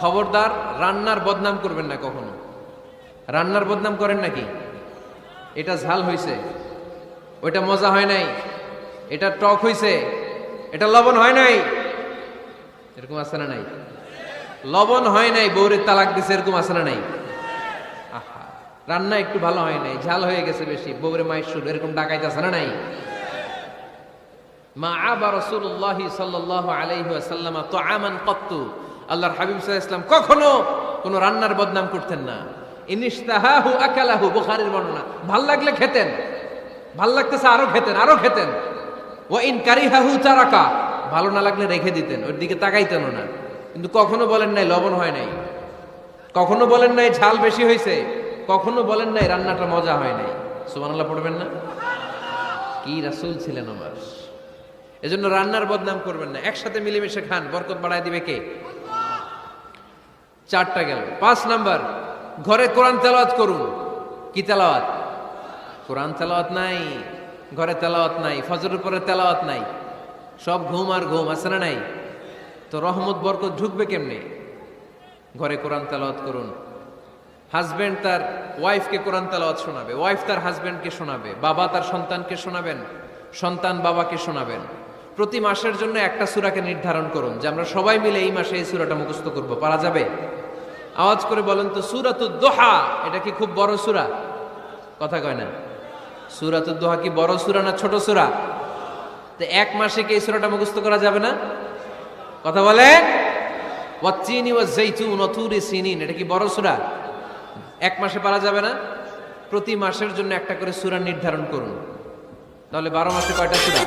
খবরদার, রান্নার বদনাম করবেন না কখনো। রান্নার বদনাম করেন নাকি? এটা ঝাল হয়েছে ওইটা মজা হয় নাই। এটা টক হইছে। এটা লবণ হয় নাই। এরকম আছে না নাই? লবণ হয় নাই বৌরে তালাক দিছে, এরকম আছে না নাই? রান্না একটু ভালো হয় নাই, ঝাল হয়ে গেছে বেশি বৌরে মায়ের সুর এরকম ডাকাইতেছে না নাই? মা আবা রসুল্লাহ সাল্লাহ আলাইহি আসাল্লাম তো আমান কত্তু। আল্লাহর হাবিব সাল্লাহ ইসলাম কখনো কোনো রান্নার বদনাম করতেন না। ইনিস্তাহাহু আকালাহু, বুখারীর বর্ণনা। ভালো লাগলে খেতেন। ভালো লাগতেছে আরও খেতেন আরও খেতেন। ও ইন কারিহাহু তারাকা, ভালো না লাগলে রেখে দিতেন, ওর দিকে তাকাইতেন না। কিন্তু কখনো বলেন নাই, লবণ হয় নাই। কখনো বলেন নাই, ঝাল বেশি হয়েছে কখনো বলেন নাই, রান্নাটা মজা হয় নাই। সুবহানাল্লাহ পড়বেন না? কি রাসূল ছিলেন আমার। এজন্য রান্নার বদনাম করবেন না। একসাথে মিলেমিশে খান, বরকত বাড়ায় দিবে কে? চারটা গেল। পাঁচ নাম্বার, ঘরে কোরআন তেলাওয়াত করুন। কি তেলাওয়াত? কোরআন তেলাওয়াত নাই, ঘরে তেলাওয়াত নাই, ফজরের উপরে তেলাওয়াত নাই। সব ঘুম আর ঘুম, আছে না নাই? তো রহমত, বরকত ঢুকবে কেমনে? ঘরে কোরআন তেলাওয়াত করুন। হাজবেন্ড তার ওয়াইফকে কোরআন তেলাওয়াত শোনাবে। ওয়াইফ তার হাজব্যান্ডকে শোনাবে। বাবা তার সন্তানকে শোনাবেন। সন্তান বাবাকে শোনাবেন। প্রতি মাসের জন্য একটা সুরাকে নির্ধারণ করুন, যে আমরা সবাই মিলে এই মাসে এই সুরাটা মুখস্থ করব। পারা যাবে? আওয়াজ করে বলেন তো, সূরাতুদ দোহা, এটা কি খুব বড় সুরা? কথা কয় না। সূরাতুদ দোহা কি বড় সুরা না ছোট সুরা? তো এক মাসে কি এই সুরাটা মুখস্থ করা যাবে না? কথা বলেন ওয়াচ্চিনি ওয়া জাইতুন তুরি সিনিন, এটা কি বড় সূরা? এক মাসে পারা যাবে না? প্রতি মাসের জন্য একটা করে সূরা নির্ধারণ করুন। তাহলে বারো মাসে কয়টা সূরা?